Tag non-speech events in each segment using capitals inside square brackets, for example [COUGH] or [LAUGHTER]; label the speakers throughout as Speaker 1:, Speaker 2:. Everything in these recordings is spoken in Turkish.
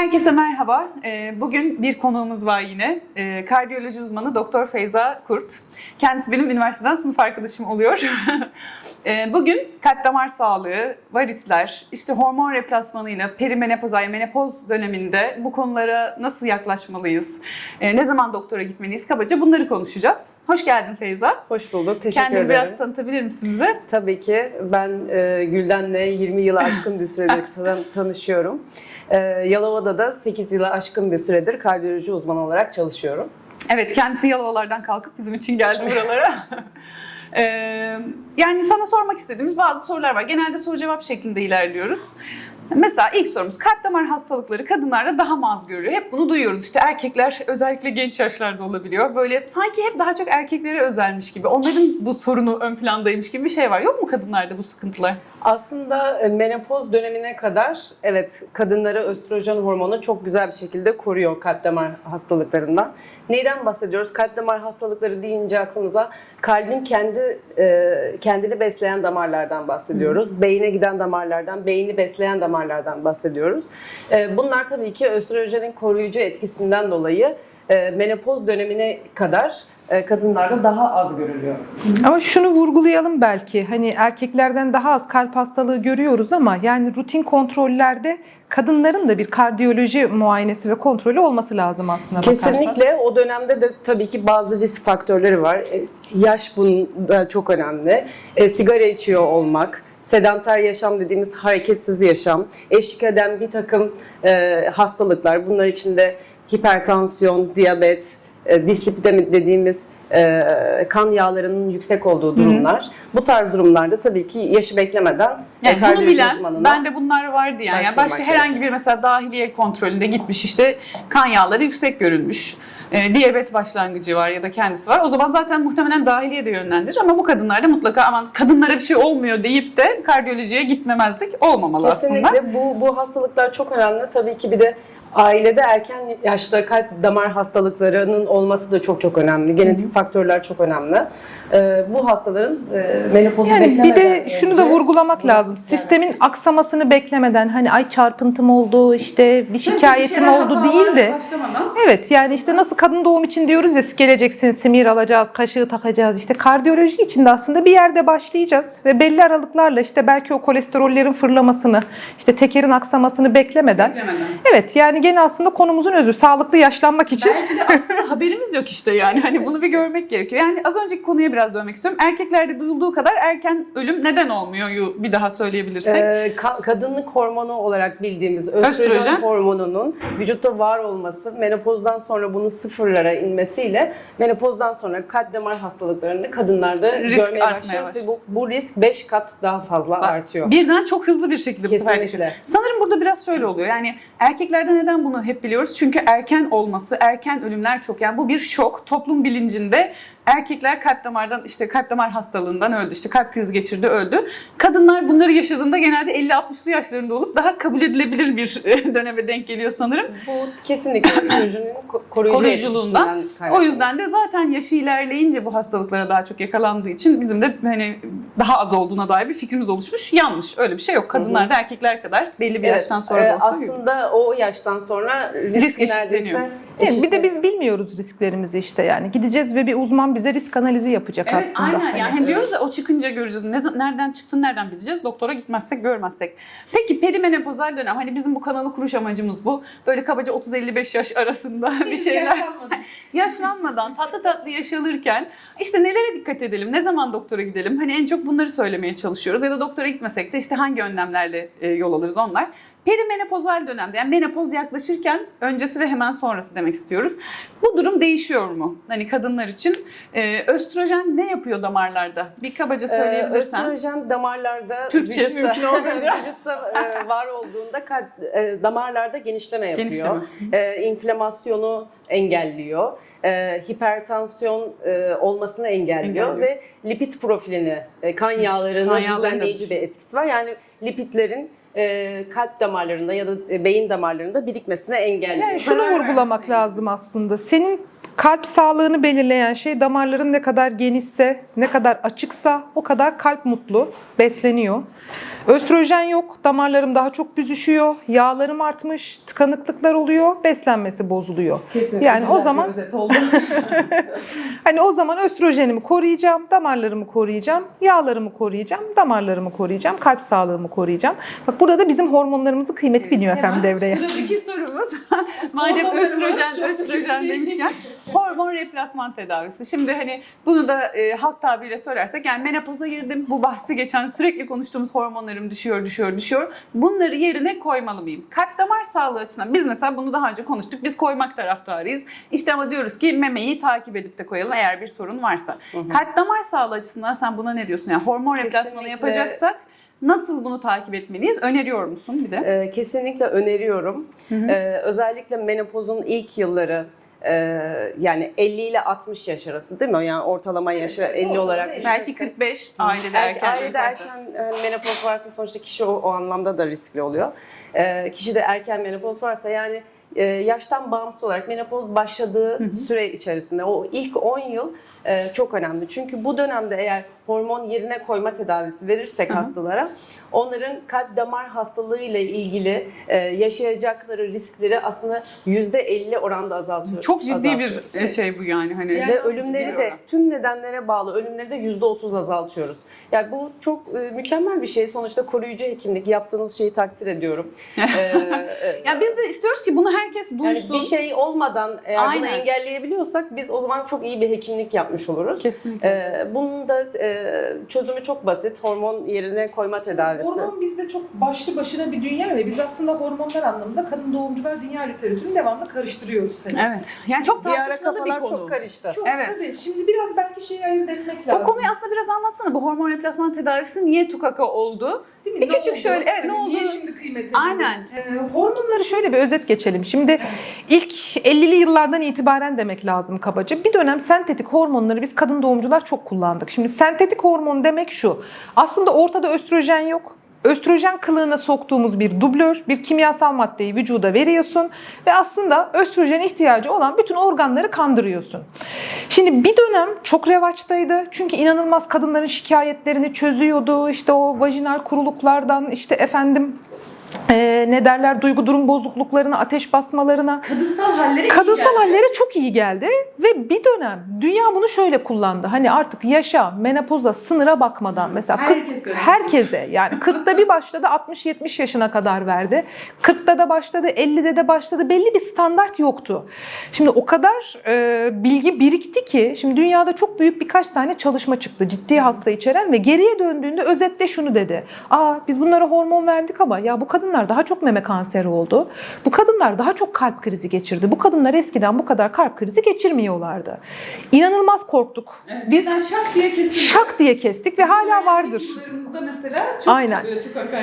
Speaker 1: Herkese merhaba. Ee, Bugün bir konuğumuz var yine. Ee, Kardiyoloji uzmanı Doktor Feyza Kurt. Kendisi benim üniversiteden sınıf arkadaşım oluyor. [LAUGHS] Ee, Bugün kalp damar sağlığı, varisler, işte hormon replasmanıyla perimenopozal, menopoz döneminde bu konulara nasıl yaklaşmalıyız? Ne zaman doktora gitmeliyiz? Kabaca bunları konuşacağız. Hoş geldin Feyza.
Speaker 2: Hoş bulduk. Teşekkür
Speaker 1: Kendini
Speaker 2: ederim.
Speaker 1: biraz tanıtabilir misin bize?
Speaker 2: Tabii ki. Ben e, Gülden'le 20 yılı aşkın bir süredir [LAUGHS] tan- tanışıyorum. E, Yalova'da da 8 yılı aşkın bir süredir kardiyoloji uzmanı olarak çalışıyorum.
Speaker 1: Evet, kendisi Yalovalardan kalkıp bizim için geldi buralara. Ee, [LAUGHS] yani sana sormak istediğimiz bazı sorular var. Genelde soru cevap şeklinde ilerliyoruz. Mesela ilk sorumuz kalp damar hastalıkları kadınlarda daha mı az görülüyor? Hep bunu duyuyoruz. İşte erkekler özellikle genç yaşlarda olabiliyor. Böyle sanki hep daha çok erkeklere özelmiş gibi. Onların bu sorunu ön plandaymış gibi bir şey var. Yok mu kadınlarda bu sıkıntılar?
Speaker 2: Aslında e, menopoz dönemine kadar evet kadınları östrojen hormonu çok güzel bir şekilde koruyor kalp damar hastalıklarından. Neyden bahsediyoruz? Kalp damar hastalıkları deyince aklımıza kalbin kendi e, kendini besleyen damarlardan bahsediyoruz. Beyine giden damarlardan, beyni besleyen damarlardan bahsediyoruz. E, bunlar tabii ki östrojenin koruyucu etkisinden dolayı e, menopoz dönemine kadar kadınlarda daha az görülüyor.
Speaker 3: Ama şunu vurgulayalım belki. Hani erkeklerden daha az kalp hastalığı görüyoruz ama yani rutin kontrollerde kadınların da bir kardiyoloji muayenesi ve kontrolü olması lazım aslında bakarsak.
Speaker 2: Kesinlikle o dönemde de tabii ki bazı risk faktörleri var. E, Yaş bunda çok önemli. E, sigara içiyor olmak, sedanter yaşam dediğimiz hareketsiz yaşam, eşlik eden bir takım e, hastalıklar. Bunlar içinde hipertansiyon, diyabet, e, dislipidemi dediğimiz e, kan yağlarının yüksek olduğu durumlar. Bu tarz durumlarda tabii ki yaşı beklemeden e,
Speaker 1: Yani bunu
Speaker 2: kardiyoloji
Speaker 1: bilen, ben de bunlar vardı yani. yani başka herhangi bir mesela dahiliye kontrolünde gitmiş işte kan yağları yüksek görülmüş. E, diyabet başlangıcı var ya da kendisi var. O zaman zaten muhtemelen dahiliye de yönlendirir ama bu kadınlarda mutlaka aman kadınlara bir şey olmuyor deyip de kardiyolojiye gitmemezlik olmamalı aslında.
Speaker 2: Kesinlikle bu, bu hastalıklar çok önemli. Tabii ki bir de ailede erken yaşta kalp damar hastalıklarının olması da çok çok önemli. Genetik faktörler çok önemli. Ee, bu hastaların e, menopozu
Speaker 3: Yani bir de şunu da
Speaker 2: önce-
Speaker 3: vurgulamak lazım. Sistemin aksamasını beklemeden hani ay çarpıntım oldu, işte bir şikayetim oldu değil de
Speaker 1: Başlamadan.
Speaker 3: Evet yani işte nasıl kadın doğum için diyoruz ya geleceksin simir alacağız, kaşığı takacağız. İşte kardiyoloji için de aslında bir yerde başlayacağız ve belli aralıklarla işte belki o kolesterollerin fırlamasını, işte tekerin aksamasını beklemeden.
Speaker 1: Beklemeden.
Speaker 3: Evet yani gene aslında konumuzun özü sağlıklı yaşlanmak için.
Speaker 1: Belki de aslında [LAUGHS] haberimiz yok işte yani. Hani bunu bir görmek gerekiyor. Yani az önceki konuya biraz dönmek istiyorum. Erkeklerde duyulduğu kadar erken ölüm neden olmuyor? Bir daha söyleyebilirsek.
Speaker 2: Ee, ka- kadınlık hormonu olarak bildiğimiz östrojen,
Speaker 1: Östrojen.
Speaker 2: hormonunun vücutta var olması, menopozdan sonra bunun sıfırlara inmesiyle menopozdan sonra kalp damar hastalıklarını kadınlarda
Speaker 1: Risk
Speaker 2: görmeye
Speaker 1: artmaya
Speaker 2: başlıyoruz ve
Speaker 1: başlıyor.
Speaker 2: bu, bu risk 5 kat daha fazla artıyor.
Speaker 1: Birden çok hızlı bir şekilde bu sefer
Speaker 2: Kesinlikle.
Speaker 1: geçiyor. Sanırım burada biraz şöyle oluyor. Yani erkeklerde neden bunu hep biliyoruz? Çünkü erken olması, erken ölümler çok. Yani bu bir şok. Toplum bilincinde erkekler kalp damardan işte kalp damar hastalığından öldü. işte kalp krizi geçirdi, öldü. Kadınlar bunları yaşadığında genelde 50-60'lı yaşlarında olup daha kabul edilebilir bir döneme denk geliyor sanırım.
Speaker 2: Bu kesinlikle [COUGHS] östrojenin ko- koruyucu
Speaker 1: koruyuculuğundan. O yüzden de zaten yaşı ilerleyince bu hastalıklara daha çok yakalandığı için bizim de hani daha az olduğuna dair bir fikrimiz oluşmuş. Yanlış. Öyle bir şey yok. Kadınlar da erkekler kadar belli bir
Speaker 2: Evet,
Speaker 1: yaştan sonra
Speaker 2: e,
Speaker 1: da olsa
Speaker 2: aslında o yaştan sonra risk,
Speaker 1: Risk eşitleniyor.
Speaker 2: neredeyse
Speaker 3: Evet, bir de biz bilmiyoruz risklerimizi işte yani. Gideceğiz ve bir uzman bize risk analizi yapacak
Speaker 1: Evet
Speaker 3: aslında.
Speaker 1: aynen
Speaker 3: Hani-
Speaker 1: yani hani diyoruz ya o çıkınca göreceğiz. Ne, nereden çıktın nereden bileceğiz? Doktora gitmezsek görmezsek. Peki perimenopozal dönem hani bizim bu kanalı kuruş amacımız bu. Böyle kabaca 30-55 yaş arasında [LAUGHS] bir şeyler. [LAUGHS] Yaşlanmadan tatlı tatlı yaşanırken işte nelere dikkat edelim? Ne zaman doktora gidelim? Hani en çok bunları söylemeye çalışıyoruz. Ya da doktora gitmesek de işte hangi önlemlerle e, yol alırız onlar. Perimenopozal dönemde yani menopoz yaklaşırken öncesi ve hemen sonrası demek istiyoruz. Bu durum değişiyor mu? Hani kadınlar için e, östrojen ne yapıyor damarlarda? Bir kabaca
Speaker 2: Ee,
Speaker 1: söyleyebilirsen.
Speaker 2: östrojen damarlarda
Speaker 1: Türkçe mümkün olduğunca. [LAUGHS]
Speaker 2: vücutta e, var olduğunda kalp, e, damarlarda genişleme yapıyor.
Speaker 1: Genişleme.
Speaker 2: E, inflamasyonu engelliyor. E, hipertansiyon e, olmasını engelliyor,
Speaker 1: Engelliyor.
Speaker 2: ve lipid profilini, e, kan yağlarını düzenleyici bir etkisi var. Yani lipidlerin e, kalp damarlarında ya da e, beyin damarlarında birikmesine engelliyor.
Speaker 3: Yani şunu vurgulamak lazım aslında. Senin Kalp sağlığını belirleyen şey damarların ne kadar genişse, ne kadar açıksa o kadar kalp mutlu, besleniyor. Östrojen yok, damarlarım daha çok büzüşüyor, yağlarım artmış, tıkanıklıklar oluyor, beslenmesi bozuluyor.
Speaker 1: Kesinlikle
Speaker 3: Yani o zaman
Speaker 1: özet oldu. [LAUGHS]
Speaker 3: Hani o zaman östrojenimi koruyacağım, damarlarımı koruyacağım, yağlarımı koruyacağım, damarlarımı koruyacağım, kalp sağlığımı koruyacağım. Bak burada da bizim hormonlarımızın kıymeti biniyor efendim devreye.
Speaker 1: Sıradaki sorumuz. [LAUGHS] Madem östrojen, östrojen demişken [LAUGHS] hormon replasman tedavisi. Şimdi hani bunu da e, halk tabiriyle söylersek yani menopoza girdim. Bu bahsi geçen sürekli konuştuğumuz hormonlarım düşüyor, düşüyor, düşüyor. Bunları yerine koymalı mıyım? Kalp damar sağlığı açısından biz mesela bunu daha önce konuştuk. Biz koymak taraftarıyız. İşte ama diyoruz ki memeyi takip edip de koyalım eğer bir sorun varsa. Kalp damar sağlığı açısından sen buna ne diyorsun? Yani hormon replasmanı
Speaker 2: Kesinlikle.
Speaker 1: yapacaksak nasıl bunu takip etmeliyiz? Öneriyor musun bir de?
Speaker 2: Ee, kesinlikle öneriyorum. Ee, özellikle menopozun ilk yılları e, yani 50 ile 60 yaş arası değil mi? Yani ortalama yaşı 50 olarak
Speaker 1: Belki
Speaker 2: düşünürsek.
Speaker 1: 45 ailede
Speaker 2: Er-
Speaker 1: erken
Speaker 2: ailede
Speaker 1: yaparsa.
Speaker 2: erken e, menopoz varsa sonuçta kişi o, o anlamda da riskli oluyor. Ee, kişide erken menopoz varsa yani e, yaştan bağımsız olarak menopoz başladığı süre içerisinde o ilk 10 yıl e, çok önemli. Çünkü bu dönemde eğer hormon yerine koyma tedavisi verirsek hastalara onların kalp damar hastalığı ile ilgili e, yaşayacakları riskleri aslında %50 oranda azaltıyor.
Speaker 1: Çok ciddi bir
Speaker 2: azaltıyoruz.
Speaker 1: e, şey bu yani hani.
Speaker 2: Ve ölümleri de tüm nedenlere bağlı ölümleri de %30 azaltıyoruz. Yani bu çok e, mükemmel bir şey. Sonuçta koruyucu hekimlik yaptığınız şeyi takdir ediyorum. Ee, [LAUGHS]
Speaker 1: Ya biz de istiyoruz ki bunu herkes
Speaker 2: yani
Speaker 1: duysun.
Speaker 2: bir şey olmadan eğer bunu
Speaker 1: Aynen.
Speaker 2: engelleyebiliyorsak biz o zaman çok iyi bir hekimlik yapmış oluruz.
Speaker 1: Kesinlikle.
Speaker 2: Ee, bunun da e, çözümü çok basit. Hormon yerine koyma tedavisi.
Speaker 4: Hormon bizde çok başlı başına bir dünya ve biz aslında hormonlar anlamında kadın doğumcular dünya literatürünü devamlı karıştırıyoruz. Hani.
Speaker 1: Evet. Yani çok tartışmalı bir konu.
Speaker 2: çok karıştı.
Speaker 4: Çok
Speaker 1: Evet.
Speaker 4: tabii. Şimdi biraz belki şeyi ayırt etmek
Speaker 1: O
Speaker 4: lazım.
Speaker 1: konuyu aslında biraz anlatsana. Bu hormon replasman tedavisi niye tukaka oldu?
Speaker 4: Değil mi?
Speaker 1: bir
Speaker 4: Ne
Speaker 1: küçük
Speaker 4: oldu?
Speaker 1: şöyle, evet, ne
Speaker 4: Hani Niye
Speaker 1: oldu?
Speaker 4: şimdi kıymetli?
Speaker 1: Aynen.
Speaker 3: Ee, Hormonları şöyle bir özet geçelim. Şimdi ilk 50'li yıllardan itibaren demek lazım kabaca. Bir dönem sentetik hormonları biz kadın doğumcular çok kullandık. Şimdi sentetik hormon demek şu. Aslında ortada östrojen yok. Östrojen kılığına soktuğumuz bir dublör, bir kimyasal maddeyi vücuda veriyorsun ve aslında östrojen ihtiyacı olan bütün organları kandırıyorsun. Şimdi bir dönem çok revaçtaydı. Çünkü inanılmaz kadınların şikayetlerini çözüyordu. İşte o vajinal kuruluklardan, işte efendim ee, ne derler duygu durum bozukluklarına, ateş basmalarına,
Speaker 1: Kadınsal halleri
Speaker 3: kadınsal hallere çok iyi geldi ve bir dönem dünya bunu şöyle kullandı. Hani artık yaşa, menopoza, sınıra bakmadan mesela
Speaker 1: Herkese.
Speaker 3: herkese yani [LAUGHS] 40'ta bir başladı 60-70 yaşına kadar verdi. 40'ta da başladı, 50'de de başladı. Belli bir standart yoktu. Şimdi o kadar e, bilgi birikti ki şimdi dünyada çok büyük birkaç tane çalışma çıktı ciddi hasta içeren ve geriye döndüğünde özetle şunu dedi. Aa biz bunlara hormon verdik ama ya bu kadınlar daha çok meme kanseri oldu. Bu kadınlar daha çok kalp krizi geçirdi. Bu kadınlar eskiden bu kadar kalp krizi geçirmiyorlardı. İnanılmaz korktuk. Biz
Speaker 1: şak diye kesildi.
Speaker 3: şak diye kestik ve hala vardır.
Speaker 1: Mesela çok
Speaker 3: Aynen.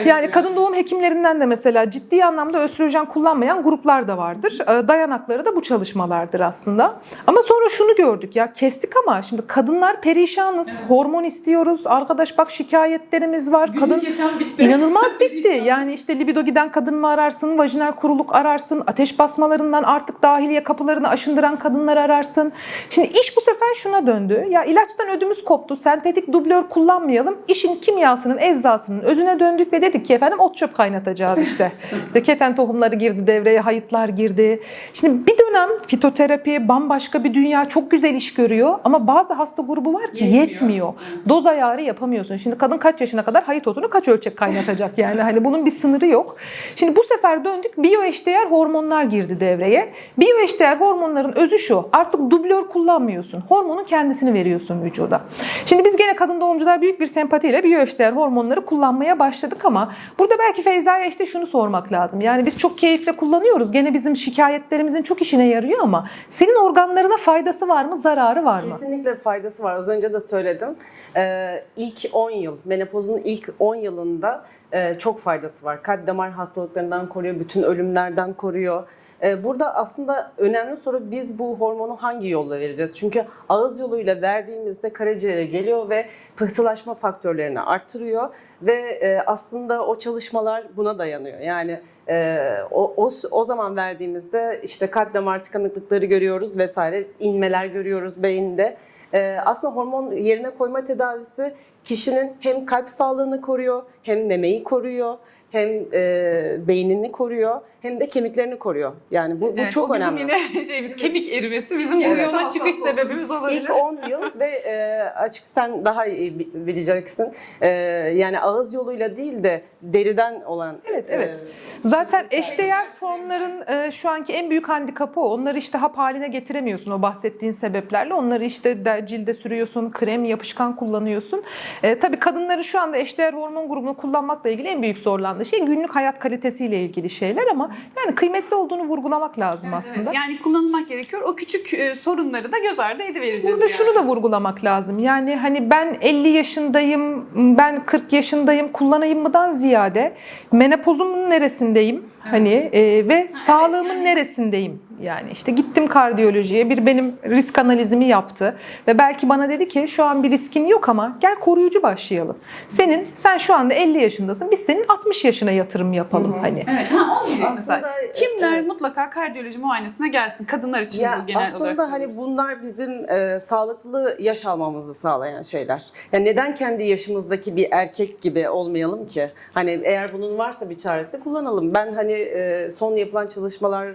Speaker 3: Yani kadın doğum hekimlerinden de mesela ciddi anlamda östrojen kullanmayan gruplar da vardır. Ee, Dayanakları da bu çalışmalardır aslında. Ama sonra şunu gördük ya kestik ama şimdi kadınlar perişanız. Hormon istiyoruz. Arkadaş bak şikayetlerimiz var.
Speaker 1: Günlük
Speaker 3: Kadın
Speaker 1: yaşam bitti.
Speaker 3: İnanılmaz [LAUGHS] bitti. Yani işte libido giden kadın mı ararsın, vajinal kuruluk ararsın, ateş basmalarından artık dahiliye kapılarını aşındıran kadınlar ararsın. Şimdi iş bu sefer şuna döndü. Ya ilaçtan ödümüz koptu, sentetik dublör kullanmayalım. İşin kimyasının, eczasının özüne döndük ve dedik ki efendim ot çöp kaynatacağız işte. [LAUGHS] işte keten tohumları girdi devreye, hayıtlar girdi. Şimdi bir dönem fitoterapi bambaşka bir dünya çok güzel iş görüyor ama bazı hasta grubu var ki
Speaker 1: Yetmiyor.
Speaker 3: yetmiyor. Doz ayarı yapamıyorsun. Şimdi kadın kaç yaşına kadar hayıt otunu kaç ölçek kaynatacak yani hani bunun bir sınırı yok. Şimdi bu sefer döndük biyoeşdeğer hormonlar girdi devreye. Biyoeşdeğer hormonların özü şu. Artık dublör kullanmıyorsun. Hormonun kendisini veriyorsun vücuda. Şimdi biz gene kadın doğumcular büyük bir sempatiyle biyoeşdeğer hormonları kullanmaya başladık ama burada belki Feyza'ya işte şunu sormak lazım. Yani biz çok keyifle kullanıyoruz. Gene bizim şikayetlerimizin çok işine yarıyor ama senin organlarına faydası var mı, zararı var mı?
Speaker 2: Kesinlikle faydası var. Az önce de söyledim. Ee, ilk 10 yıl, menopozun ilk 10 yılında e, çok faydası var. Kalp damar hastalıklarından koruyor, bütün ölümlerden koruyor. e, burada aslında önemli soru biz bu hormonu hangi yolla vereceğiz? Çünkü ağız yoluyla verdiğimizde karaciğere geliyor ve pıhtılaşma faktörlerini arttırıyor ve e, aslında o çalışmalar buna dayanıyor. Yani e, o, o, o zaman verdiğimizde işte kalp damar tıkanıklıkları görüyoruz vesaire inmeler görüyoruz beyinde. E, aslında hormon yerine koyma tedavisi kişinin hem kalp sağlığını koruyor hem memeyi koruyor hem e, beynini koruyor hem de kemiklerini koruyor. Yani bu, bu
Speaker 1: Evet,
Speaker 2: çok
Speaker 1: o bizim
Speaker 2: önemli.
Speaker 1: yine [LAUGHS] şeyimiz kemik erimesi bizim bu
Speaker 4: Evet.
Speaker 1: yola çıkış sebebimiz olabilir.
Speaker 2: İlk 10 yıl ve e, açık sen daha iyi bi- bileceksin. E, yani ağız yoluyla değil de deriden olan.
Speaker 3: Evet, evet.
Speaker 2: e,
Speaker 3: Zaten eşdeğer formların e, şu anki en büyük handikapı o. Onları işte hap haline getiremiyorsun o bahsettiğin sebeplerle. Onları işte de- cilde sürüyorsun, krem, yapışkan kullanıyorsun. E, tabii kadınların şu anda eşdeğer hormon grubunu kullanmakla ilgili en büyük zorlandığı şey günlük hayat kalitesiyle ilgili şeyler ama yani kıymetli olduğunu vurgulamak lazım aslında.
Speaker 1: Evet, yani kullanılmak gerekiyor. O küçük e, sorunları da göz ardı edivereceğiz.
Speaker 3: Burada
Speaker 1: yani.
Speaker 3: şunu da vurgulamak lazım. Yani hani ben 50 yaşındayım, ben 40 yaşındayım kullanayım mıdan ziyade menopozumun neresindeyim? Hani e, ve sağlığımın
Speaker 1: yani-
Speaker 3: neresindeyim? Yani işte gittim kardiyolojiye, bir benim risk analizimi yaptı ve belki bana dedi ki şu an bir riskin yok ama gel koruyucu başlayalım. Senin sen şu anda 50 yaşındasın. Biz senin 60 yaşına yatırım yapalım hani.
Speaker 1: Evet, ha, onu diyeceğim mesela.
Speaker 2: Aslında,
Speaker 1: Kimler
Speaker 2: evet.
Speaker 1: mutlaka kardiyoloji muayenesine gelsin? Kadınlar için
Speaker 2: Ya
Speaker 1: bu genel
Speaker 2: aslında
Speaker 1: olarak.
Speaker 2: hani bunlar bizim e, sağlıklı yaş almamızı sağlayan şeyler. Yani neden kendi yaşımızdaki bir erkek gibi olmayalım ki? Hani eğer bunun varsa bir çaresi kullanalım. Ben hani e, son yapılan çalışmalara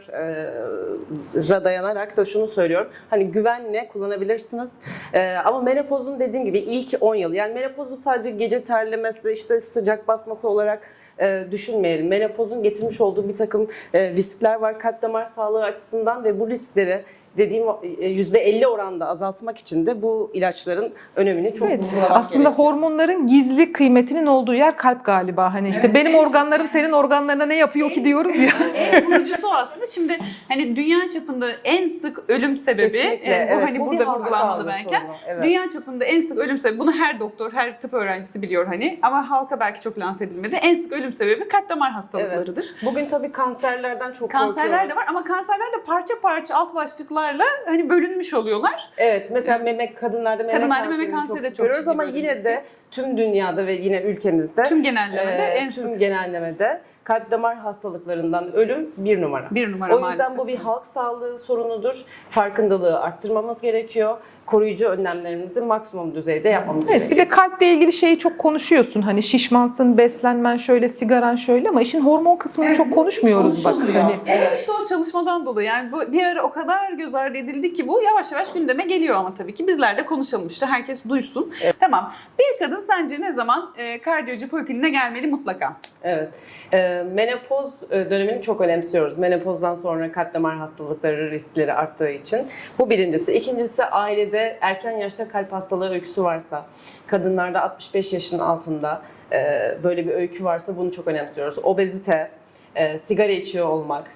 Speaker 2: dayanarak da şunu söylüyorum. Hani güvenle kullanabilirsiniz. E, ama menopozun dediğim gibi ilk 10 yıl. Yani menopozu sadece gece terlemesi, işte sıcak basması olarak e, düşünmeyelim. Menopozun getirmiş olduğu bir takım e, riskler var kalp damar sağlığı açısından ve bu riskleri dediğim e, %50 oranda azaltmak için de bu ilaçların önemini çok
Speaker 3: Evet. Aslında
Speaker 2: gerekiyor.
Speaker 3: hormonların gizli kıymetinin olduğu yer kalp galiba. Hani işte
Speaker 1: Evet.
Speaker 3: benim organlarım senin organlarına ne yapıyor ki diyoruz ya. [LAUGHS]
Speaker 1: en vurucusu o aslında. Şimdi hani dünya çapında en sık ölüm sebebi
Speaker 2: Kesinlikle,
Speaker 1: e, bu
Speaker 2: evet.
Speaker 1: hani
Speaker 2: Bu
Speaker 1: burada vurgulanmalı belki.
Speaker 2: evet.
Speaker 1: Dünya çapında en sık ölüm sebebi bunu her doktor, her tıp öğrencisi biliyor hani ama halka belki çok lanse edilmedi. En sık ölüm sebebi kalp damar hastalıklarıdır.
Speaker 2: Bugün tabii kanserlerden çok
Speaker 1: Kanserler
Speaker 2: korkuyoruz.
Speaker 1: de var ama kanserler de parça parça alt başlıklarla hani bölünmüş oluyorlar.
Speaker 2: Evet mesela meme kadınlarda meme
Speaker 1: Kadınlarda meme
Speaker 2: kanserini
Speaker 1: kanseri de çok
Speaker 2: görüyoruz
Speaker 1: ciddi
Speaker 2: ama yine de tüm dünyada ve yine ülkemizde
Speaker 1: Tüm genellemede
Speaker 2: e,
Speaker 1: en
Speaker 2: tüm
Speaker 1: sık
Speaker 2: genellemede kalp damar hastalıklarından ölüm bir numara.
Speaker 1: bir numara
Speaker 2: O yüzden
Speaker 1: maalesef.
Speaker 2: bu bir halk sağlığı sorunudur. Farkındalığı arttırmamız gerekiyor. Koruyucu önlemlerimizi maksimum düzeyde yapmamız
Speaker 3: Evet, bir
Speaker 2: gerekiyor.
Speaker 3: de kalple ilgili şeyi çok konuşuyorsun. Hani şişmansın, beslenmen şöyle, sigaran şöyle ama işin hormon kısmını çok konuşmuyoruz bak. Hani
Speaker 1: Evet işte o çalışmadan dolayı yani bu bir ara o kadar göz ardı edildi ki bu yavaş yavaş gündeme geliyor ama tabii ki bizler de konuşalım işte herkes duysun. Tamam. Bir kadın sence ne zaman e, kardiyoloji profiline gelmeli mutlaka?
Speaker 2: Evet. Ee, menopoz e, dönemini çok önemsiyoruz. Menopozdan sonra kalp damar hastalıkları riskleri arttığı için. Bu birincisi. İkincisi ailede erken yaşta kalp hastalığı öyküsü varsa, kadınlarda 65 yaşın altında e, böyle bir öykü varsa bunu çok önemsiyoruz. Obezite, e, sigara içiyor olmak,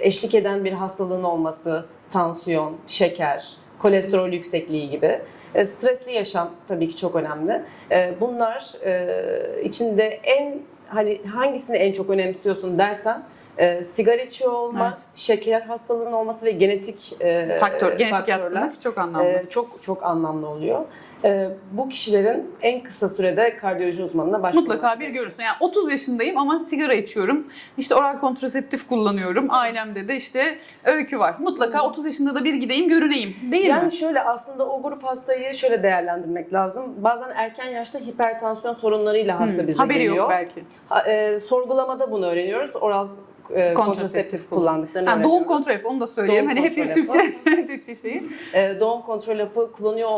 Speaker 2: eşlik eden bir hastalığın olması, tansiyon, şeker, kolesterol yüksekliği gibi. Stresli yaşam tabii ki çok önemli. Bunlar içinde en hani hangisini en çok önemsiyorsun dersen e, sigara içiyor olmak, şeker hastalığının olması ve genetik e,
Speaker 1: Faktör, genetik
Speaker 2: faktörler,
Speaker 1: çok anlamlı.
Speaker 2: e, çok çok anlamlı oluyor. E, bu kişilerin en kısa sürede kardiyoloji uzmanına başvurması.
Speaker 1: Mutlaka bir görürsün. Yani 30 yaşındayım ama sigara içiyorum. İşte oral kontraseptif kullanıyorum. Ailemde de işte öykü var. Mutlaka 30 yaşında da bir gideyim görüneyim. Değil
Speaker 2: yani
Speaker 1: mi?
Speaker 2: şöyle aslında o grup hastayı şöyle değerlendirmek lazım. Bazen erken yaşta hipertansiyon sorunlarıyla hasta
Speaker 1: Hmm,
Speaker 2: bize
Speaker 1: Haberi
Speaker 2: geliyor.
Speaker 1: yok belki.
Speaker 2: Ha, e, sorgulamada bunu öğreniyoruz. Oral e, kontraseptif kullandıklarını
Speaker 1: Ha, doğum kontrol yap onu da söyleyeyim.
Speaker 2: Doğum
Speaker 1: hani hep Türkçe, [LAUGHS] Türkçe şeyi.
Speaker 2: E, doğum kontrol hapı kullanıyor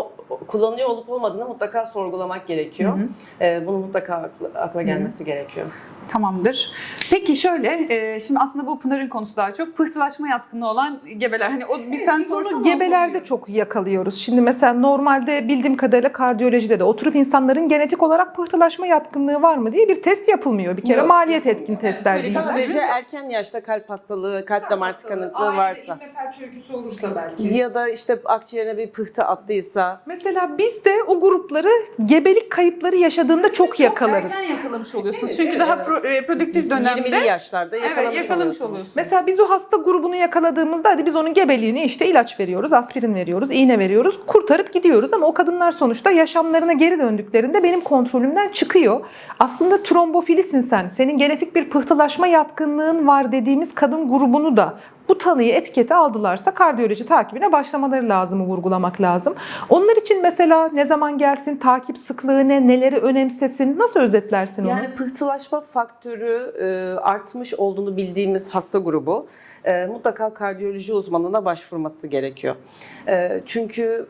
Speaker 2: kullanıyor olup olmadığını mutlaka sorgulamak gerekiyor. E, bunu mutlaka akla, akla gelmesi gerekiyor.
Speaker 1: Tamamdır. Peki şöyle, e, şimdi aslında bu Pınar'ın konusu daha çok pıhtılaşma yatkınlığı olan gebeler. Hani o bir sen
Speaker 3: onu
Speaker 1: sorsana.
Speaker 3: gebelerde çok yakalıyoruz. Şimdi mesela normalde bildiğim kadarıyla kardiyolojide de oturup insanların genetik olarak pıhtılaşma yatkınlığı var mı diye bir test yapılmıyor. Bir kere
Speaker 2: Yok.
Speaker 3: maliyet etkin testler
Speaker 1: sadece
Speaker 2: Sadece erken yaşta kalp hastalığı, kalp damar tıkanıklığı varsa
Speaker 4: Ailede felç öyküsü olursa belki.
Speaker 2: ya da işte akciğerine bir pıhtı attıysa
Speaker 3: Mesela biz de o grupları gebelik kayıpları yaşadığında çok yakalarız.
Speaker 1: Erken yakalamış oluyorsunuz. Çünkü daha pro- e, produktif dönemde
Speaker 2: 20'li yaşlarda yakalamış,
Speaker 1: evet, yakalamış
Speaker 2: oluyorsunuz.
Speaker 1: oluyorsunuz.
Speaker 3: Mesela biz o hasta grubunu yakaladığımızda hadi biz onun gebeliğini işte ilaç veriyoruz, aspirin veriyoruz, iğne veriyoruz, kurtarıp gidiyoruz ama o kadınlar sonuçta yaşamlarına geri döndüklerinde benim kontrolümden çıkıyor. Aslında trombofilisin sen. Senin genetik bir pıhtılaşma yatkınlığın var dediğimiz kadın grubunu da bu tanıyı etikete aldılarsa kardiyoloji takibine başlamaları lazım, vurgulamak lazım. Onlar için mesela ne zaman gelsin, takip sıklığı ne, neleri önemsesin, nasıl özetlersin onu?
Speaker 2: Yani pıhtılaşma faktörü e, artmış olduğunu bildiğimiz hasta grubu e, mutlaka kardiyoloji uzmanına başvurması gerekiyor. E, çünkü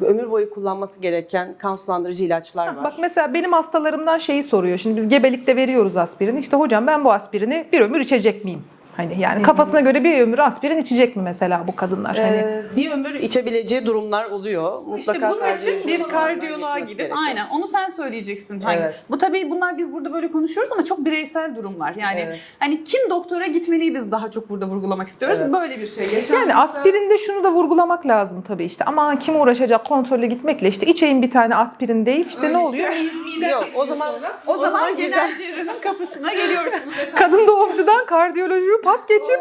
Speaker 2: ömür boyu kullanması gereken kan sulandırıcı ilaçlar var.
Speaker 3: Bak mesela benim hastalarımdan şeyi soruyor. Şimdi biz gebelikte veriyoruz aspirini. İşte hocam ben bu aspirini bir ömür içecek miyim? Hani yani kafasına göre bir ömür aspirin içecek mi mesela bu kadınlar? Hani
Speaker 2: E, bir ömür içebileceği durumlar oluyor. Mutlaka
Speaker 1: İşte bunun için bir kardiyoloğa gidip aynen onu sen söyleyeceksin. Hani
Speaker 2: Evet.
Speaker 1: bu tabii bunlar biz burada böyle konuşuyoruz ama çok bireysel durumlar. Yani
Speaker 2: Evet.
Speaker 1: hani kim doktora gitmeliyi biz daha çok burada vurgulamak istiyoruz.
Speaker 2: Evet.
Speaker 1: Böyle bir şey. Yaşam
Speaker 3: yani aspirinde şunu da vurgulamak lazım tabii işte. Ama kim uğraşacak kontrole gitmekle işte içeyim bir tane aspirin değil işte
Speaker 4: Öyle
Speaker 3: ne
Speaker 4: işte,
Speaker 3: oluyor?
Speaker 4: miden
Speaker 2: Yok, o zaman-
Speaker 4: sonra.
Speaker 1: o zaman
Speaker 2: zaman
Speaker 1: genel cerrahın kapısına geliyorsunuz. [LAUGHS]
Speaker 3: Kadın doğumcudan kardiyolojiyi pas geçip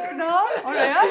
Speaker 1: oraya.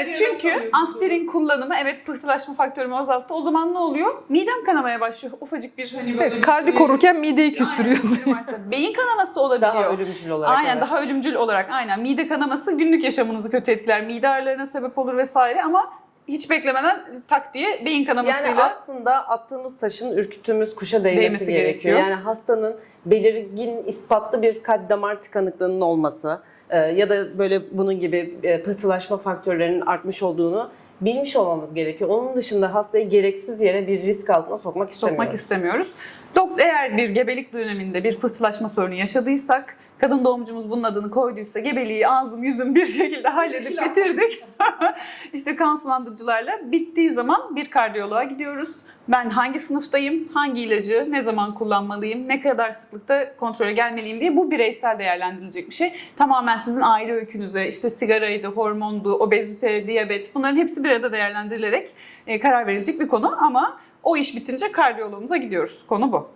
Speaker 1: E, çünkü aspirin kullanımı evet pıhtılaşma faktörümü azalttı. O zaman ne oluyor? Midem kanamaya başlıyor. Ufacık bir hani böyle
Speaker 3: evet, kalbi korurken mideyi küstürüyorsun.
Speaker 1: Aynen, varsa. Beyin kanaması olabiliyor.
Speaker 2: Daha ölümcül olarak.
Speaker 1: Aynen
Speaker 2: evet.
Speaker 1: daha ölümcül olarak aynen mide kanaması günlük yaşamınızı kötü etkiler. Mide ağrılarına sebep olur vesaire ama hiç beklemeden tak diye beyin kanamasıyla
Speaker 2: Yani aslında attığımız taşın ürküttüğümüz kuşa değmesi,
Speaker 1: Değmesi
Speaker 2: gerekiyor.
Speaker 1: gerekiyor.
Speaker 2: Yani hastanın belirgin ispatlı bir kalp damar tıkanıklığının olması ya da böyle bunun gibi e, pıhtılaşma faktörlerinin artmış olduğunu bilmiş olmamız gerekiyor. Onun dışında hastayı gereksiz yere bir risk altına sokmak istemiyoruz.
Speaker 1: sokmak istemiyoruz. Dok eğer bir gebelik döneminde bir pıhtılaşma sorunu yaşadıysak, kadın doğumcumuz bunun adını koyduysa gebeliği ağzım yüzüm bir şekilde halledip bitirdik. [LAUGHS] işte kan sulandırıcılarla bittiği zaman bir kardiyoloğa gidiyoruz. Ben hangi sınıftayım, hangi ilacı ne zaman kullanmalıyım, ne kadar sıklıkta kontrole gelmeliyim diye bu bireysel değerlendirilecek bir şey. Tamamen sizin aile öykünüzde işte sigaraydı, hormondu, obezite, diyabet bunların hepsi bir arada değerlendirilerek e, karar verilecek bir konu ama o iş bitince kardiyoloğumuza gidiyoruz. Konu bu.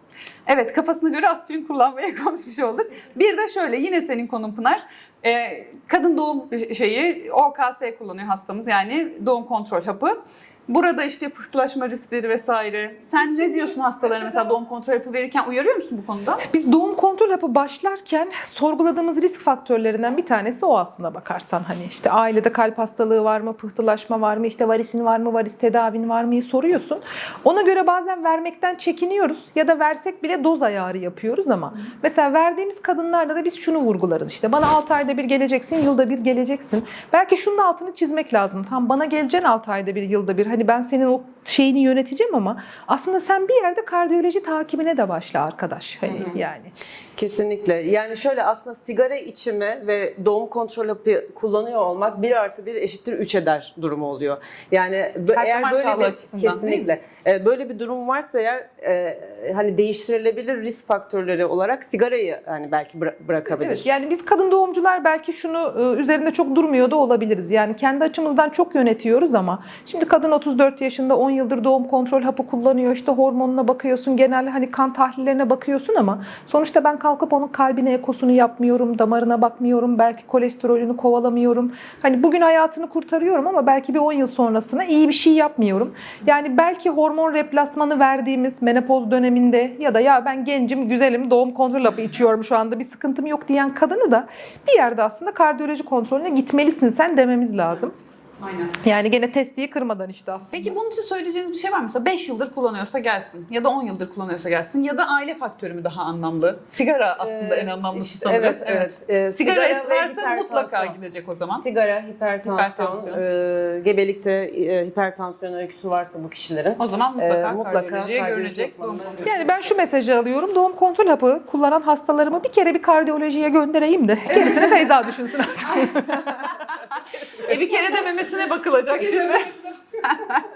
Speaker 1: Evet kafasına göre aspirin kullanmaya [LAUGHS] konuşmuş olduk. Bir de şöyle yine senin konun Pınar. Ee, kadın doğum şeyi OKS kullanıyor hastamız yani doğum kontrol hapı. Burada işte pıhtılaşma riskleri vesaire. Sen
Speaker 4: Biz
Speaker 1: ne
Speaker 4: şimdi
Speaker 1: diyorsun hastalara
Speaker 4: mesela-
Speaker 1: mesela doğum kontrol hapı verirken uyarıyor musun bu konuda?
Speaker 3: Biz doğum kontrol hapı başlarken sorguladığımız risk faktörlerinden bir tanesi o aslında bakarsan hani işte ailede kalp hastalığı var mı, pıhtılaşma var mı, işte varisin var mı, varis tedavin var mı soruyorsun. Ona göre bazen vermekten çekiniyoruz ya da versek bile doz ayarı yapıyoruz ama mesela verdiğimiz kadınlarda da biz şunu vurgularız işte bana 6 ayda bir geleceksin, yılda bir geleceksin. Belki şunun altını çizmek lazım. Tam bana geleceksin 6 ayda bir, yılda bir. Hani ben senin o şeyini yöneteceğim ama aslında sen bir yerde kardiyoloji takibine de başla arkadaş. Hani yani.
Speaker 2: Kesinlikle. Yani şöyle aslında sigara içimi ve doğum kontrol hapı kullanıyor olmak 1 artı 1 eşittir 3 eder durumu oluyor. Yani
Speaker 1: Kalp
Speaker 2: eğer böyle bir kesinlikle e, böyle bir durum varsa eğer e, hani değiştirilebilir risk faktörleri olarak sigarayı hani belki bıra- bırakabilir.
Speaker 3: Evet, yani biz kadın doğumcular belki şunu e, üzerinde çok durmuyor da olabiliriz. Yani kendi açımızdan çok yönetiyoruz ama şimdi kadın 34 yaşında 10 yıldır doğum kontrol hapı kullanıyor. İşte hormonuna bakıyorsun, genel hani kan tahlillerine bakıyorsun ama sonuçta ben kalkıp onun kalbine ekosunu yapmıyorum, damarına bakmıyorum, belki kolesterolünü kovalamıyorum. Hani bugün hayatını kurtarıyorum ama belki bir 10 yıl sonrasına iyi bir şey yapmıyorum. Yani belki hormon replasmanı verdiğimiz menopoz döneminde ya da ya ben gencim, güzelim, doğum kontrol hapı içiyorum şu anda bir sıkıntım yok diyen kadını da bir yerde aslında kardiyoloji kontrolüne gitmelisin sen dememiz lazım.
Speaker 1: Aynen.
Speaker 3: Yani gene testiyi kırmadan işte aslında.
Speaker 1: Peki bunun için söyleyeceğiniz bir şey var mı? Mesela 5 yıldır kullanıyorsa gelsin ya da 10 yıldır kullanıyorsa gelsin ya da aile faktörü mü daha anlamlı? Sigara aslında en
Speaker 2: Ee,
Speaker 1: anlamlısı
Speaker 2: işte
Speaker 1: sanırım.
Speaker 2: Evet, evet. Ee,
Speaker 1: Sigara,
Speaker 2: ve
Speaker 1: varsa mutlaka gidecek o zaman.
Speaker 2: Sigara, hipertansiyon,
Speaker 1: Hipertansiyon.
Speaker 2: e, gebelikte e, hipertansiyon öyküsü varsa bu kişilerin
Speaker 1: O zaman mutlaka,
Speaker 2: Ee, mutlaka
Speaker 1: kardiyolojiye
Speaker 2: kardiyoloji
Speaker 1: görünecek. doğum.
Speaker 3: Yani ben şu mesajı alıyorum. Doğum kontrol hapı kullanan hastalarımı bir kere bir kardiyolojiye göndereyim de gerisini Feyza düşünsün. [LAUGHS]
Speaker 1: E bir kere de memesine bakılacak şimdi. [LAUGHS]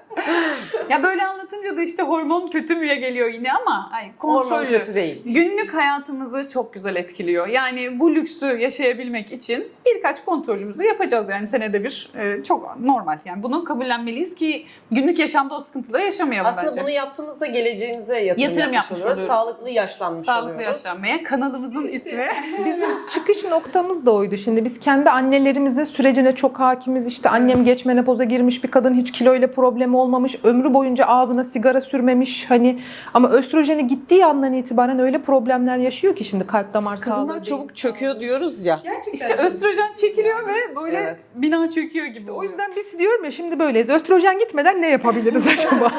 Speaker 1: ya böyle anlatınca da işte hormon kötü müye geliyor yine ama ay,
Speaker 2: Hormon
Speaker 1: kontrollü.
Speaker 2: kötü değil.
Speaker 1: Günlük hayatımızı çok güzel etkiliyor. Yani bu lüksü yaşayabilmek için birkaç kontrolümüzü yapacağız yani senede bir. Ee, çok normal yani bunu kabullenmeliyiz ki günlük yaşamda o sıkıntıları yaşamayalım
Speaker 2: Aslında
Speaker 1: bence.
Speaker 2: bunu yaptığımızda geleceğimize yatırım,
Speaker 1: Yatırım
Speaker 2: yapmış,
Speaker 1: yapmış
Speaker 2: oluyoruz.
Speaker 1: oluyoruz.
Speaker 2: Sağlıklı yaşlanmış
Speaker 1: Sağlıklı
Speaker 2: oluyoruz.
Speaker 1: yaşlanmaya kanalımızın ismi. [LAUGHS]
Speaker 3: Bizim çıkış noktamız da oydu. Şimdi biz kendi annelerimizin sürecine çok hakimiz. İşte annem geç menopoza girmiş bir kadın hiç kiloyla problemi olmamış. Ömrü boyunca ağzına sigara sürmemiş. Hani ama östrojeni gittiği andan itibaren öyle problemler yaşıyor ki şimdi kalp damar sağlığı.
Speaker 1: Kadınlar çabuk çöküyor diyoruz ya.
Speaker 4: Gerçekten
Speaker 1: İşte östrojen çekiliyor ve böyle
Speaker 2: Evet.
Speaker 1: bina çöküyor gibi.
Speaker 3: O yüzden biz diyorum ya şimdi böyleyiz. Östrojen gitmeden ne yapabiliriz [LAUGHS] acaba?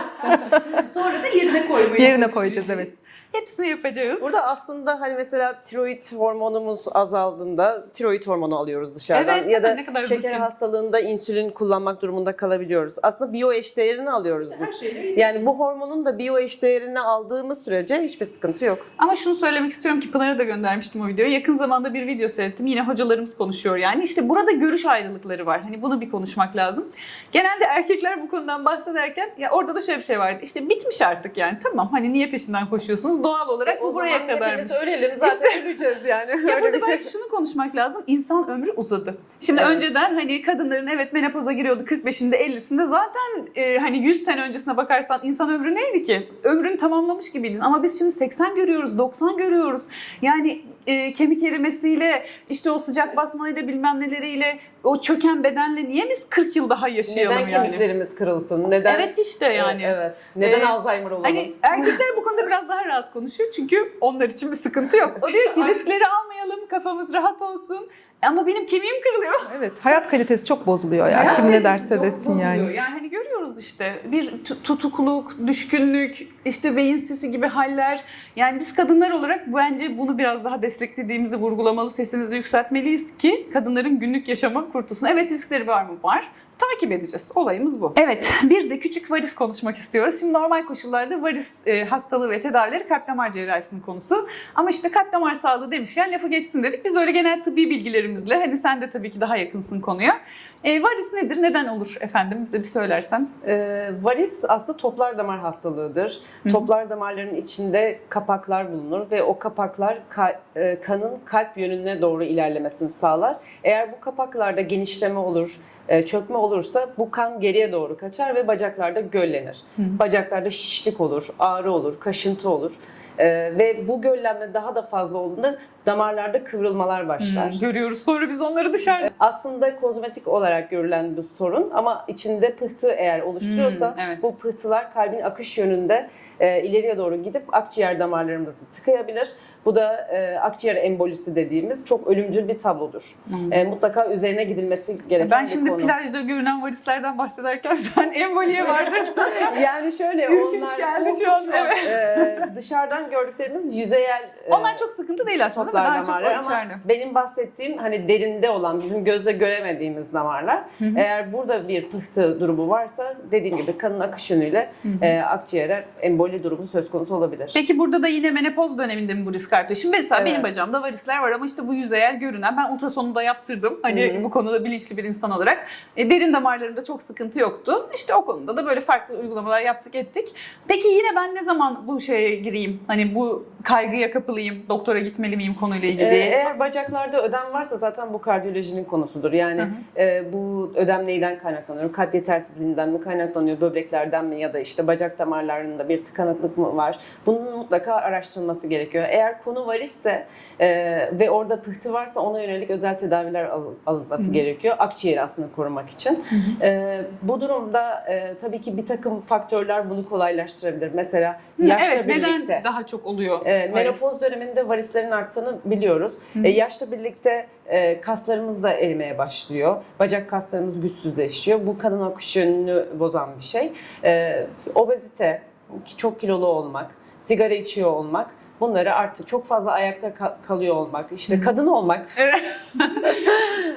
Speaker 1: sonra da yerine koymayı.
Speaker 3: Yerine koyacağız evet.
Speaker 1: Hepsini yapacağız.
Speaker 2: Burada aslında hani mesela tiroid hormonumuz azaldığında tiroid hormonu alıyoruz dışarıdan
Speaker 1: Evet,
Speaker 2: ya da
Speaker 1: ne kadar
Speaker 2: şeker
Speaker 1: rutin.
Speaker 2: hastalığında insülin kullanmak durumunda kalabiliyoruz. Aslında biyo eşdeğerini alıyoruz
Speaker 4: Her
Speaker 2: biz. Yani bu hormonun da biyo eşdeğerini aldığımız sürece hiçbir sıkıntı yok.
Speaker 1: Ama şunu söylemek istiyorum ki Pınar'a da göndermiştim o videoyu. Yakın zamanda bir video seyrettim. Yine hocalarımız konuşuyor yani. İşte burada görüş ayrılıkları var. Hani bunu bir konuşmak lazım. Genelde erkekler bu konudan bahsederken ya orada da şöyle bir şey vardı. İşte bitmiş artık yani. Tamam hani niye peşinden koşuyorsunuz? Doğal olarak bu buraya kadarmış.
Speaker 2: Ölelim zaten öleceğiz yani. [LAUGHS]
Speaker 1: Ya
Speaker 2: Öyle
Speaker 1: burada
Speaker 2: bir şey.
Speaker 1: belki şunu konuşmak lazım. İnsan ömrü uzadı. Şimdi
Speaker 2: Evet.
Speaker 1: önceden hani kadınların evet menopoza giriyordu 45'inde 50'sinde zaten e, hani 100 sene öncesine bakarsan insan ömrü neydi ki? Ömrünü tamamlamış gibiydin. Ama biz şimdi 80 görüyoruz, 90 görüyoruz. Yani e, kemik erimesiyle işte o sıcak basmayla bilmem neleriyle o çöken bedenle niye biz 40 yıl daha yaşayalım
Speaker 2: Neden
Speaker 1: yani?
Speaker 2: kemiklerimiz kırılsın? Neden?
Speaker 1: Evet işte yani.
Speaker 2: Evet. Neden
Speaker 1: Ee,
Speaker 2: Alzheimer olalım?
Speaker 1: Hani erkekler bu konuda biraz daha rahat konuşuyor çünkü onlar için bir sıkıntı yok. O diyor ki riskleri almayalım, kafamız rahat olsun. Ama benim kemiğim kırılıyor.
Speaker 3: Evet hayat kalitesi çok bozuluyor ya.
Speaker 1: Hayat
Speaker 3: Kim ne derse desin
Speaker 1: bozuluyor.
Speaker 3: yani.
Speaker 1: Yani hani görüyoruz işte bir tu- tutukluk, düşkünlük, işte beyin sisi gibi haller. Yani biz kadınlar olarak bence bunu biraz daha desteklediğimizi vurgulamalı, sesimizi yükseltmeliyiz ki kadınların günlük yaşamı kurtulsun. Evet riskleri var mı? Var. Takip edeceğiz. Olayımız bu. Evet, [LAUGHS] bir de küçük varis konuşmak istiyoruz. Şimdi normal koşullarda varis e, hastalığı ve tedavileri kalp damar cerrahisinin konusu. Ama işte kalp damar sağlığı demişken lafı geçsin dedik. Biz böyle genel tıbbi bilgilerimizle, hani sen de tabii ki daha yakınsın konuya. E, varis nedir? Neden olur efendim? Bize bir söylersen.
Speaker 2: Ee, varis aslında toplar damar hastalığıdır. Toplar damarların içinde kapaklar bulunur ve o kapaklar ka- e, kanın kalp yönüne doğru ilerlemesini sağlar. Eğer bu kapaklarda genişleme olur, e, çökme olursa bu kan geriye doğru kaçar ve bacaklarda göllenir. Bacaklarda şişlik olur, ağrı olur, kaşıntı olur. Ee, ve bu göllenme daha da fazla olduğunda damarlarda kıvrılmalar başlar.
Speaker 1: Görüyoruz sonra biz onları dışarıda.
Speaker 2: Aslında kozmetik olarak görülen bir sorun ama içinde pıhtı eğer oluşturuyorsa
Speaker 1: Hmm, evet.
Speaker 2: bu pıhtılar kalbin akış yönünde e, ileriye doğru gidip akciğer damarlarımızı tıkayabilir. Bu da e, akciğer embolisi dediğimiz çok ölümcül bir tablodur. E, mutlaka üzerine gidilmesi gereken
Speaker 1: Ben
Speaker 2: bir
Speaker 1: şimdi
Speaker 2: konu.
Speaker 1: plajda görünen varislerden bahsederken [LAUGHS] sen emboliye vardın. [LAUGHS]
Speaker 2: yani şöyle
Speaker 1: Ürkünç
Speaker 2: onlar
Speaker 1: geldi şu an, evet.
Speaker 2: e, dışarıdan gördüklerimiz yüzeyel e,
Speaker 1: Onlar çok sıkıntı değil aslında. Daha çok
Speaker 2: ama
Speaker 1: içeride.
Speaker 2: benim bahsettiğim hani derinde olan bizim gözle göremediğimiz damarlar. Eğer burada bir pıhtı durumu varsa dediğim gibi kanın akış yönüyle e, akciğere emboli durumu söz konusu olabilir.
Speaker 1: Peki burada da yine menopoz döneminde mi bu risk artıyor? Şimdi mesela
Speaker 2: Evet.
Speaker 1: benim bacağımda varisler var ama işte bu yüzeyel görünen. Ben ultrasonu da yaptırdım. Hani
Speaker 2: Hı hı.
Speaker 1: bu konuda bilinçli bir insan olarak. E, derin damarlarımda çok sıkıntı yoktu. İşte o konuda da böyle farklı uygulamalar yaptık ettik. Peki yine ben ne zaman bu şeye gireyim? Hani bu kaygıya kapılayım, doktora gitmeli miyim konuyla ilgili?
Speaker 2: Ee, eğer bacaklarda ödem varsa zaten bu kardiyolojinin konusudur. Yani e, bu ödem neyden kaynaklanıyor? Kalp yetersizliğinden mi kaynaklanıyor? Böbreklerden mi ya da işte bacak damarlarında bir tıkanıklık mı var? Bunun mutlaka araştırılması gerekiyor. Eğer konu varisse e, ve orada pıhtı varsa ona yönelik özel tedaviler al- alınması gerekiyor. Akciğeri aslında korumak için. E, bu durumda e, tabii ki bir takım faktörler bunu kolaylaştırabilir. Mesela
Speaker 1: Hı,
Speaker 2: yaşla
Speaker 1: evet,
Speaker 2: birlikte.
Speaker 1: neden daha çok oluyor?
Speaker 2: E, menopoz döneminde varislerin arttığını biliyoruz. E, yaşla birlikte e, kaslarımız da erimeye başlıyor. Bacak kaslarımız güçsüzleşiyor. Bu kanın akış yönünü bozan bir şey. E, obezite, çok kilolu olmak, sigara içiyor olmak bunları artık çok fazla ayakta ka- kalıyor olmak, işte kadın olmak [LAUGHS]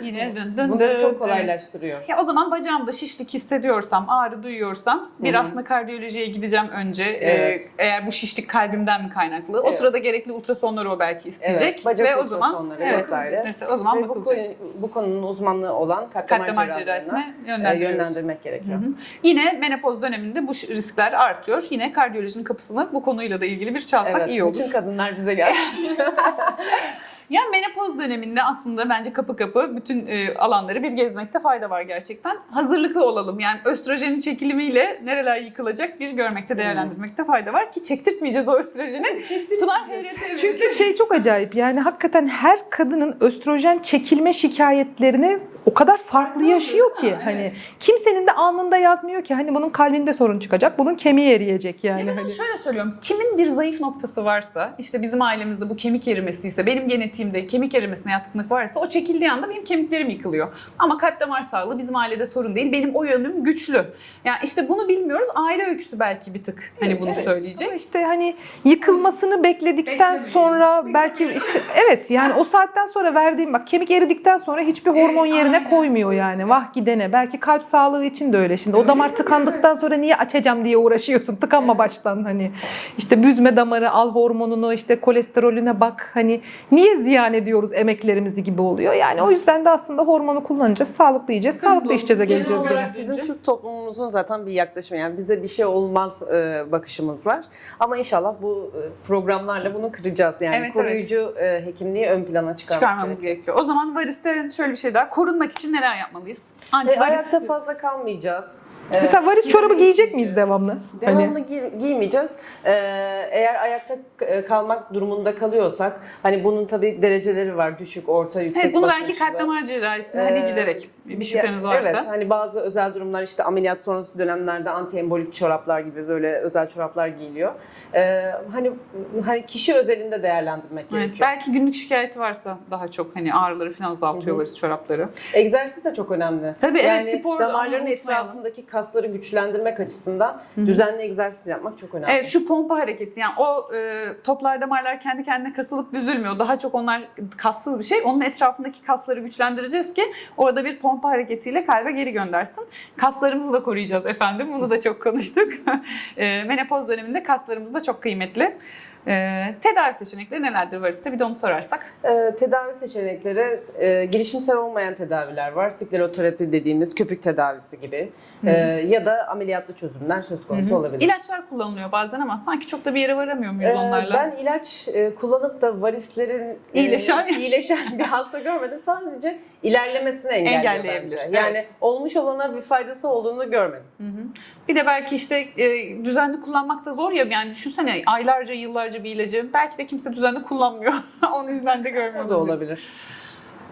Speaker 1: Yine dın dın
Speaker 2: bunları çok
Speaker 1: Evet.
Speaker 2: kolaylaştırıyor.
Speaker 1: Ya o zaman bacağımda şişlik hissediyorsam, ağrı duyuyorsam bir
Speaker 2: Hı hı.
Speaker 1: aslında kardiyolojiye gideceğim önce.
Speaker 2: Evet.
Speaker 1: Ee, eğer bu şişlik kalbimden mi kaynaklı? O
Speaker 2: Evet.
Speaker 1: sırada gerekli ultrasonları o belki isteyecek.
Speaker 2: Evet, bacak
Speaker 1: Ve o zaman evet,
Speaker 2: vesaire.
Speaker 1: Mesela o zaman
Speaker 2: Ve bu,
Speaker 1: bakılacak.
Speaker 2: konu- bu konunun uzmanlığı olan damar cerrahlarına
Speaker 1: cerrahisine
Speaker 2: e, yönlendirmek gerekiyor.
Speaker 1: Hı hı. Yine menopoz döneminde bu riskler artıyor. Yine kardiyolojinin kapısını bu konuyla da ilgili bir çalsak
Speaker 2: Evet,
Speaker 1: iyi olur.
Speaker 2: Kadınlar bize gelsin. [LAUGHS]
Speaker 1: Ya menopoz döneminde aslında bence kapı kapı bütün e, alanları bir gezmekte fayda var gerçekten. Hazırlıklı olalım. Yani östrojenin çekilimiyle nereler yıkılacak bir görmekte, değerlendirmekte fayda var ki çektirtmeyeceğiz o östrojeni. Pınar Hayret'e
Speaker 3: Çünkü şey çok acayip yani hakikaten her kadının östrojen çekilme şikayetlerini o kadar farklı yaşıyor ki
Speaker 1: Evet.
Speaker 3: hani kimsenin de alnında yazmıyor ki hani bunun kalbinde sorun çıkacak, bunun kemiği eriyecek yani.
Speaker 1: Ya ben
Speaker 3: hani.
Speaker 1: şöyle söylüyorum. Kimin bir zayıf noktası varsa, işte bizim ailemizde bu kemik erimesiyse, benim genetiğimde kemik erimesine yatkınlık varsa o çekildiği anda benim kemiklerim yıkılıyor. Ama kalp damar sağlığı bizim ailede sorun değil. Benim o yönüm güçlü. Yani işte bunu bilmiyoruz. Aile öyküsü belki bir tık hani bunu
Speaker 4: Evet.
Speaker 1: söyleyecek.
Speaker 3: Ama işte hani yıkılmasını bekledikten
Speaker 1: Beklemeyin.
Speaker 3: sonra belki işte evet yani o saatten sonra verdiğim bak kemik eridikten sonra hiçbir hormon
Speaker 1: Evet,
Speaker 3: yerine
Speaker 1: aynen.
Speaker 3: koymuyor yani. Vah gidene. Belki kalp sağlığı için de öyle şimdi. O damar tıkandıktan sonra niye açacağım diye uğraşıyorsun. Tıkanma baştan hani. işte büzme damarı al hormonunu işte kolesterolüne bak. Hani niye ziyan ediyoruz emeklerimizi gibi oluyor. Yani o yüzden de aslında hormonu kullanacağız. Sağlıklı yiyeceğiz. Sağlıklı içeceğiz
Speaker 1: Genel
Speaker 3: geleceğiz
Speaker 1: olarak.
Speaker 2: Bizim Türk toplumumuzun zaten bir yaklaşımı yani bize bir şey olmaz e, bakışımız var. Ama inşallah bu e, programlarla bunu kıracağız yani
Speaker 1: Evet,
Speaker 2: koruyucu e, hekimliği ön plana çıkarmak
Speaker 1: Çıkarmamız gerekiyor. O zaman variste şöyle bir şey daha. Korunmak için neler yapmalıyız?
Speaker 2: E,
Speaker 1: Antivaris.
Speaker 2: fazla kalmayacağız. E,
Speaker 3: Mesela varis çorabı giyecek miyiz devamlı?
Speaker 2: Devamlı
Speaker 3: Hani
Speaker 2: giy- giymeyeceğiz. Ee, eğer ayakta kalmak durumunda kalıyorsak, hani bunun tabii dereceleri var. Düşük, orta, yüksek
Speaker 1: Evet, bunu belki kalp damar cerrahisine hani
Speaker 2: Ee,
Speaker 1: giderek bir şüpheniz varsa.
Speaker 2: Evet, hani bazı özel durumlar işte ameliyat sonrası dönemlerde antiembolik çoraplar gibi böyle özel çoraplar giyiliyor. Ee, hani hani kişi özelinde değerlendirmek
Speaker 1: Evet,
Speaker 2: gerekiyor.
Speaker 1: belki günlük şikayeti varsa daha çok hani ağrıları falan azaltıyor
Speaker 2: Hı hı.
Speaker 1: varis çorapları.
Speaker 2: Egzersiz de çok önemli.
Speaker 1: Tabii, evet,
Speaker 2: yani
Speaker 1: spor da
Speaker 2: damarların etrafındaki kasları güçlendirmek açısından
Speaker 1: hı.
Speaker 2: düzenli egzersiz yapmak çok önemli.
Speaker 1: Evet şu pompa hareketi yani o e, toplar damarlar kendi kendine kasılıp büzülmüyor. Daha çok onlar kassız bir şey. Onun etrafındaki kasları güçlendireceğiz ki orada bir pompa hareketiyle kalbe geri göndersin. Kaslarımızı da koruyacağız efendim. Bunu da çok konuştuk. [LAUGHS] e, menopoz döneminde kaslarımız da çok kıymetli. E, tedavi seçenekleri nelerdir variste bir de onu sorarsak.
Speaker 2: Ee, tedavi seçenekleri e, girişimsel olmayan tedaviler var. Skleroterapi dediğimiz köpük tedavisi gibi. Ee, ya da ameliyatlı çözümler söz konusu
Speaker 1: Hı hı.
Speaker 2: olabilir.
Speaker 1: İlaçlar kullanılıyor bazen ama sanki çok da bir yere varamıyor muyuz
Speaker 2: Ee,
Speaker 1: onlarla?
Speaker 2: ben ilaç e, kullanıp da varislerin e,
Speaker 1: İyileşen- [LAUGHS]
Speaker 2: iyileşen bir hasta görmedim. Sadece ilerlemesini engelliyor
Speaker 1: Engelleyebilir,
Speaker 2: bence. Yani
Speaker 1: evet.
Speaker 2: olmuş olana bir faydası olduğunu görmedim.
Speaker 1: Hı hı. Bir de belki işte e, düzenli kullanmak da zor ya yani düşünsene aylarca yıllarca bir ilacı belki de kimse düzenli kullanmıyor. [LAUGHS] Onun yüzünden de görmüyor.
Speaker 2: O da olabilir.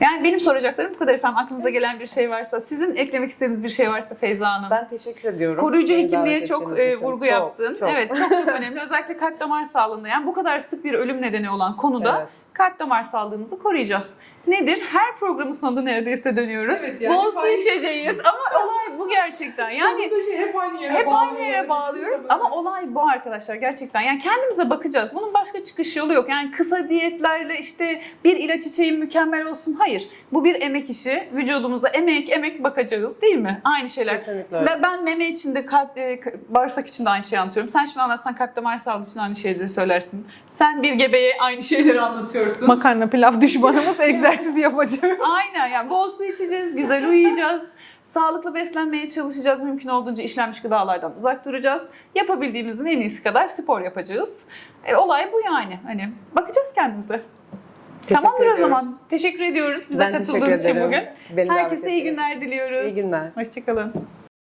Speaker 1: Yani benim soracaklarım bu kadar efendim. Aklınıza gelen bir şey varsa, sizin eklemek istediğiniz bir şey varsa Feyza Hanım.
Speaker 2: Ben teşekkür ediyorum.
Speaker 1: Koruyucu
Speaker 2: Beni
Speaker 1: hekimliğe çok e, vurgu
Speaker 2: Çok,
Speaker 1: yaptın.
Speaker 2: çok.
Speaker 1: Evet çok çok önemli. [LAUGHS] Özellikle kalp damar sağlığında yani bu kadar sık bir ölüm nedeni olan konuda
Speaker 2: Evet.
Speaker 1: kalp damar sağlığımızı koruyacağız. Nedir? Her programın sonunda neredeyse dönüyoruz.
Speaker 4: Evet, yani
Speaker 1: Bol su içeceğiz ama olay [LAUGHS] bu gerçekten. Yani
Speaker 4: Sonunda şey hep aynı yere
Speaker 1: hep aynı yere bağlıyoruz ama olay bu arkadaşlar gerçekten. Yani kendimize bakacağız. Bunun başka çıkış yolu yok. Yani kısa diyetlerle işte bir ilaç içeyim mükemmel olsun. Hayır. Bu bir emek işi. Vücudumuza emek emek bakacağız değil mi? Aynı şeyler.
Speaker 2: Kesinlikle öyle.
Speaker 1: Ben, ben meme için de kalp, e, bağırsak için de aynı şeyi anlatıyorum. Sen şimdi anlatsan kalp damar sağlığı için aynı şeyleri söylersin. Sen bir gebeye aynı şeyleri anlatıyorsun.
Speaker 3: makarna pilav düşmanımız [LAUGHS] egzersiz yapacak.
Speaker 1: Aynen yani bol su içeceğiz, güzel uyuyacağız. Sağlıklı beslenmeye çalışacağız. Mümkün olduğunca işlenmiş gıdalardan uzak duracağız. Yapabildiğimizin en iyisi kadar spor yapacağız. E, olay bu yani. Hani bakacağız kendimize.
Speaker 2: Teşekkür
Speaker 1: Tamamdır o
Speaker 2: ediyorum.
Speaker 1: zaman. Teşekkür ediyoruz bize
Speaker 2: Ben teşekkür
Speaker 1: katıldığınız için
Speaker 2: ederim.
Speaker 1: bugün.
Speaker 2: Beni davet
Speaker 1: Herkese iyi
Speaker 2: ettiğiniz
Speaker 1: günler
Speaker 2: için.
Speaker 1: diliyoruz.
Speaker 2: İyi günler.
Speaker 1: Hoşçakalın.